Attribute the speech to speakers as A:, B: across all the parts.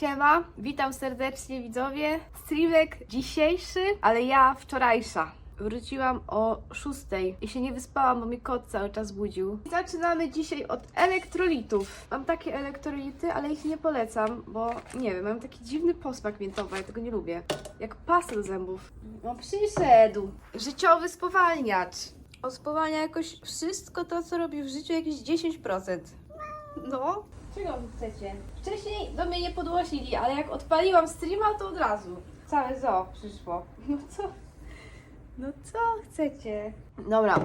A: Siema, witam serdecznie widzowie. Streamek dzisiejszy, ale ja wczorajsza. Wróciłam o 6 i się nie wyspałam, bo mi kot cały czas budził. Zaczynamy dzisiaj od elektrolitów. Mam takie elektrolity, ale ich nie polecam, bo nie wiem, mam taki dziwny posmak miętowy, ja tego nie lubię. Jak pasta do zębów. No przyszedł. Życiowy spowalniacz. On spowalnia jakoś wszystko to, co robi w życiu, jakieś 10%. No. Czego wy chcecie? Wcześniej do mnie nie podłosili, ale jak odpaliłam streama, to od razu. Całe zoo przyszło. No co? No co chcecie? Dobra,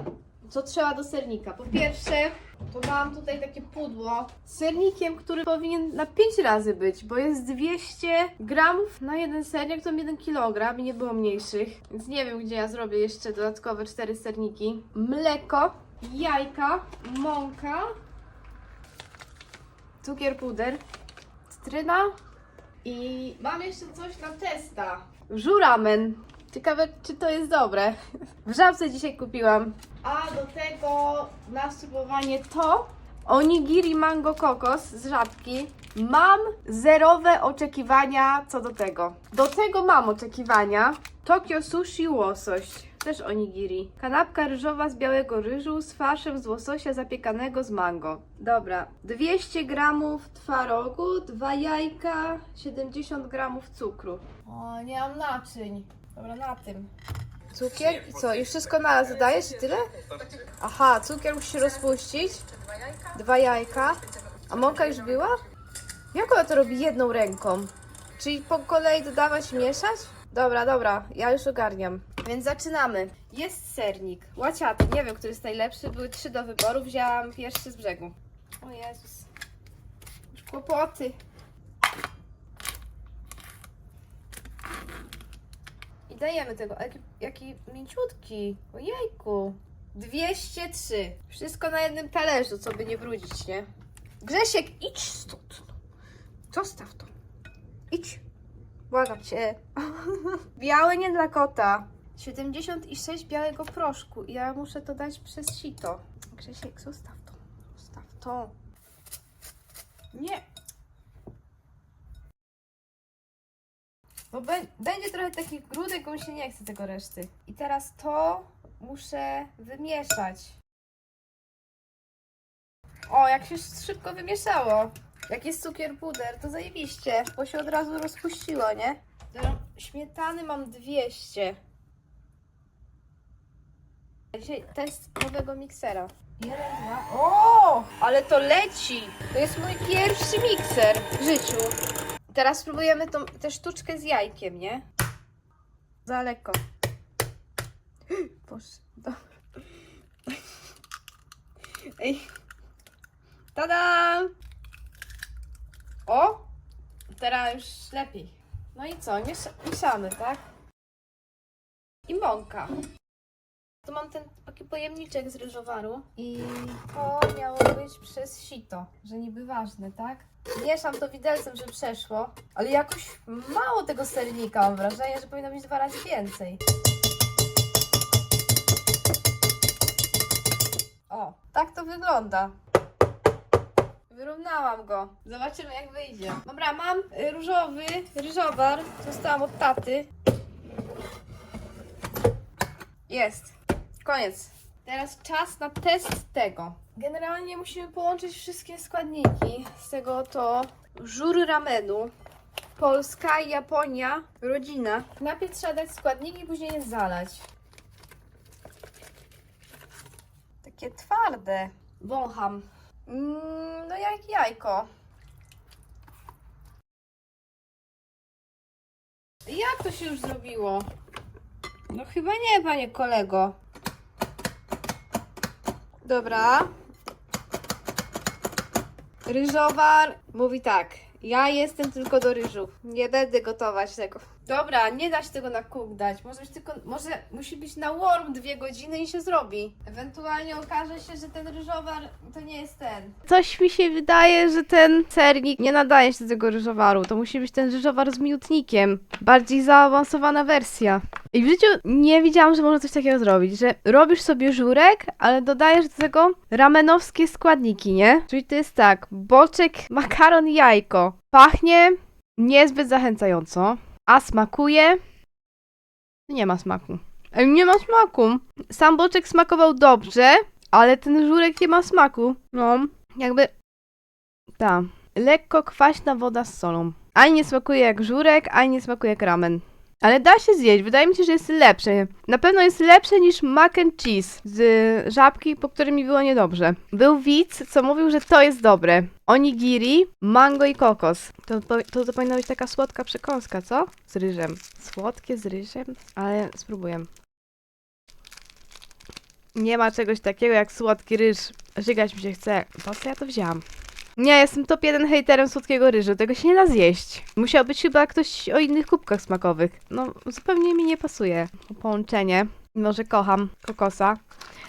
A: co trzeba do sernika? Po pierwsze, to mam tutaj takie pudło z sernikiem, który powinien na 5 razy być, bo jest 200 gramów na jeden sernik, to 1 kg i nie było mniejszych, więc nie wiem, gdzie ja zrobię jeszcze dodatkowe 4 serniki. Mleko, jajka, mąka, cukier puder, cytryna i mam jeszcze coś na testa. Żuramen. Ciekawe, czy to jest dobre. W żabce dzisiaj kupiłam. A do tego na spróbowanie to onigiri mango kokos z żabki. Mam zerowe oczekiwania co do tego. Do tego mam oczekiwania. Tokio sushi łosoś. Też onigiri. Kanapka ryżowa z białego ryżu z farszem z łososia zapiekanego z mango. Dobra. 200 gramów twarogu, dwa jajka, 70 gramów cukru. O, nie mam naczyń. Dobra, na tym. Cukier i co? I wszystko naraz dodajesz i tyle? Aha, cukier musi się rozpuścić. Dwa jajka. A mąka już była? Jak ona to robi jedną ręką? Czyli po kolei dodawać, mieszać? Dobra, dobra, ja już ogarniam. Więc zaczynamy. Jest sernik, łaciaty, nie wiem, który jest najlepszy. Były trzy do wyboru, wzięłam pierwszy z brzegu. O Jezus. Już kłopoty. I dajemy tego. Jaki, jaki mięciutki. Ojejku. 203. Wszystko na jednym talerzu, co by nie brudzić, nie? Grzesiek, idź stąd. Zostaw to. Idź. Błagam cię. Białe nie dla kota. 76 białego proszku. Ja muszę to dać przez sito. Grzesiek, zostaw to. Zostaw to. Nie. Bo będzie trochę takich grudek, bo mi się nie chce tego reszty. I teraz to muszę wymieszać. O, jak się szybko wymieszało. Jak jest cukier puder, to zajebiście, bo się od razu rozpuściło, nie? Śmietany mam 200. Dzisiaj test nowego miksera. Jeden, dwa. O, ale to leci! To jest mój pierwszy mikser w życiu. Teraz spróbujemy tą tę sztuczkę z jajkiem, nie? Za lekko. Boże, do... Ej. Tada! O! Teraz już lepiej. No i co? Miesza- mieszamy, tak? I mąka. Tu mam ten taki pojemniczek z ryżowaru i to miało być przez sito, że niby ważne, tak? Mieszam to widelcem, żeby przeszło, ale jakoś mało tego sernika mam wrażenie, że powinno być dwa razy więcej. O, tak to wygląda. Wyrównałam go. Zobaczymy jak wyjdzie. Dobra, mam różowy ryżowar. Dostałam od taty. Jest. Koniec. Teraz czas na test tego. Generalnie musimy połączyć wszystkie składniki. Z tego to żur ramenu. Polska, Japonia, rodzina. Najpierw trzeba dać składniki, później je zalać. Takie twarde. Wącham. Mm, no jak jajko. Jak to się już zrobiło? No chyba nie, panie kolego. Dobra. Ryżowar mówi tak. Ja jestem tylko do ryżu. Nie będę gotować tego. Dobra, nie da się tego na kuk dać. Może być tylko, może musi być na warm dwie godziny i się zrobi. Ewentualnie okaże się, że ten ryżowar to nie jest ten. Coś mi się wydaje, że ten sernik nie nadaje się do tego ryżowaru. To musi być ten ryżowar z miótnikiem. Bardziej zaawansowana wersja. I w życiu nie widziałam, że można coś takiego zrobić, że robisz sobie żurek, ale dodajesz do tego ramenowskie składniki, nie? Czyli to jest tak, boczek, makaron, jajko. Pachnie niezbyt zachęcająco, a smakuje... Nie ma smaku. Ej, nie ma smaku. Sam boczek smakował dobrze, ale ten żurek nie ma smaku. No, jakby... Ta. Lekko kwaśna woda z solą. Ani nie smakuje jak żurek, ani nie smakuje jak ramen. Ale da się zjeść, wydaje mi się, że jest lepszy. Na pewno jest lepszy niż mac and cheese z żabki, po którym mi było niedobrze. Był widz, co mówił, że to jest dobre. Onigiri, mango i kokos. To, to, to, to powinna być taka słodka przekąska, co? Z ryżem. Słodkie z ryżem? Ale spróbuję. Nie ma czegoś takiego jak słodki ryż. Żygać mi się chce. Po co ja to wzięłam? Nie, jestem top jeden hejterem słodkiego ryżu. Tego się nie da zjeść. Musiał być chyba ktoś o innych kubkach smakowych. No, zupełnie mi nie pasuje. Połączenie. Mimo, że kocham kokosa.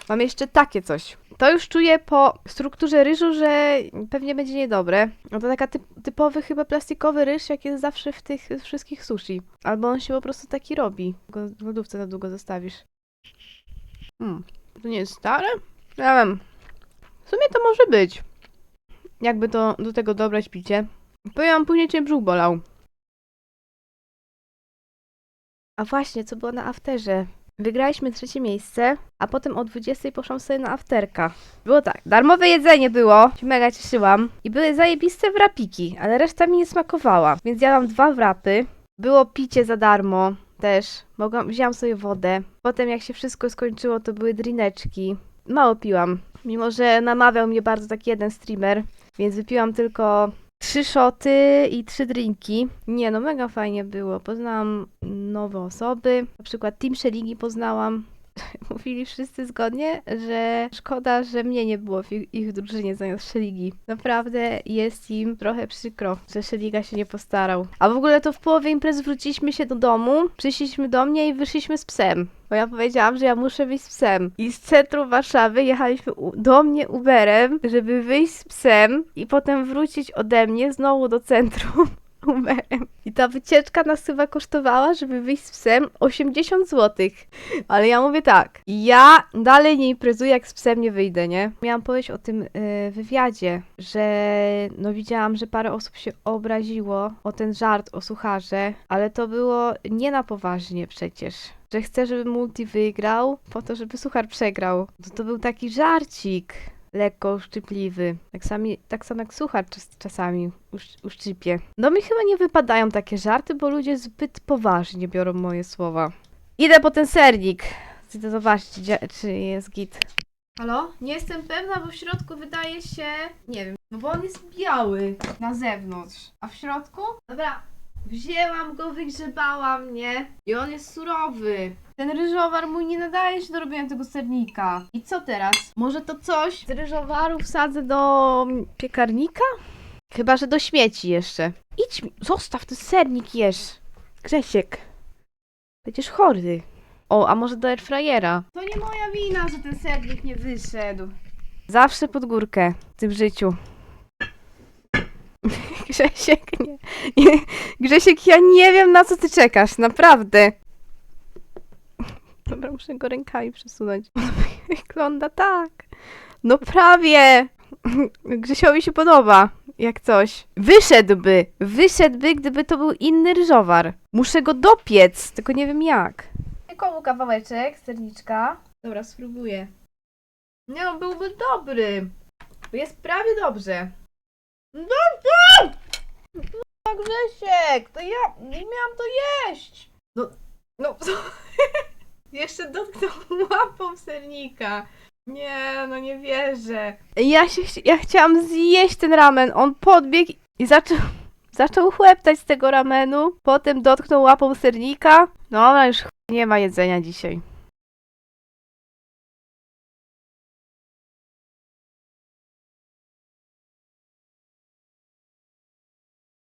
A: Mam jeszcze takie coś. To już czuję po strukturze ryżu, że pewnie będzie niedobre. No to taka typ, typowy chyba plastikowy ryż, jak jest zawsze w tych wszystkich sushi. Albo on się po prostu taki robi. Go w lodówce za długo zostawisz. Hmm. To nie jest stare? Ja wiem. W sumie to może być. Jakby to do tego dobrać picie. Powiem wam, później cię brzuch bolał. A właśnie, co było na afterze? Wygraliśmy trzecie miejsce, a potem o 20 poszłam sobie na afterka. Było tak, darmowe jedzenie było, się mega cieszyłam. I były zajebiste wrapiki, ale reszta mi nie smakowała. Więc jadłam dwa wrapy. Było picie za darmo też. Mogłam, wzięłam sobie wodę. Potem jak się wszystko skończyło, to były drineczki. Mało piłam, mimo że namawiał mnie bardzo taki jeden streamer, więc wypiłam tylko trzy szoty i trzy drinki. Nie no, mega fajnie było. Poznałam nowe osoby. Na przykład Team Sheligi poznałam. Mówili wszyscy zgodnie, że szkoda, że mnie nie było w ich, drużynie zamiast Szeligi. Naprawdę jest im trochę przykro, że Szeliga się nie postarał. A w ogóle to w połowie imprez wróciliśmy się do domu, przyszliśmy do mnie i wyszliśmy z psem. Bo ja powiedziałam, że ja muszę wyjść z psem. I z centrum Warszawy jechaliśmy do mnie Uberem, żeby wyjść z psem i potem wrócić ode mnie znowu do centrum Uberem. I ta wycieczka nas chyba kosztowała, żeby wyjść z psem 80 zł. Ale ja mówię tak, ja dalej nie imprezuję, jak z psem nie wyjdę, nie? Miałam powiedzieć o tym e, wywiadzie, że no widziałam, że parę osób się obraziło o ten żart o sucharze, ale to było nie na poważnie przecież. Że chcę, żeby multi wygrał, po to, żeby suchar przegrał. To był taki żarcik lekko uszczypliwy. Tak, sami, tak samo jak suchar czas, czasami usz, uszczypie. No mi chyba nie wypadają takie żarty, bo ludzie zbyt poważnie biorą moje słowa. Idę po ten sernik. Chcę zobaczyć, czy jest git. Halo? Nie jestem pewna, bo w środku wydaje się... Nie wiem, no bo on jest biały na zewnątrz. A w środku? Dobra, wzięłam go, wygrzebałam, nie? I on jest surowy. Ten ryżowar mój nie nadaje się do robienia tego sernika. I co teraz? Może to coś z ryżowaru wsadzę do piekarnika? Chyba, że do śmieci jeszcze. Idź, mi- zostaw ten sernik jesz. Grzesiek. Będziesz chory. O, a może do airfryera? To nie moja wina, że ten sernik nie wyszedł. Zawsze pod górkę w tym życiu. Grzesiek, nie, nie. Grzesiek, ja nie wiem na co ty czekasz, naprawdę. Dobra, muszę go rękami przesunąć. Wygląda tak. No prawie. Grzesiowi się podoba, jak coś. Wyszedłby, wyszedłby, gdyby to był inny ryżowar. Muszę go dopiec, tylko nie wiem jak. Komu kawałeczek, serniczka. Dobra, spróbuję. Nie no, byłby dobry. Jest prawie dobrze. Dobrze! No, Grzesiek, to ja nie miałam to jeść. No, no, jeszcze dotknął łapą sernika. Nie, no nie wierzę. Ja się, chci- ja chciałam zjeść ten ramen. On podbiegł i zaczął, zaczął chłeptać z tego ramenu. Potem dotknął łapą sernika. Dobra, już ch- nie ma jedzenia dzisiaj.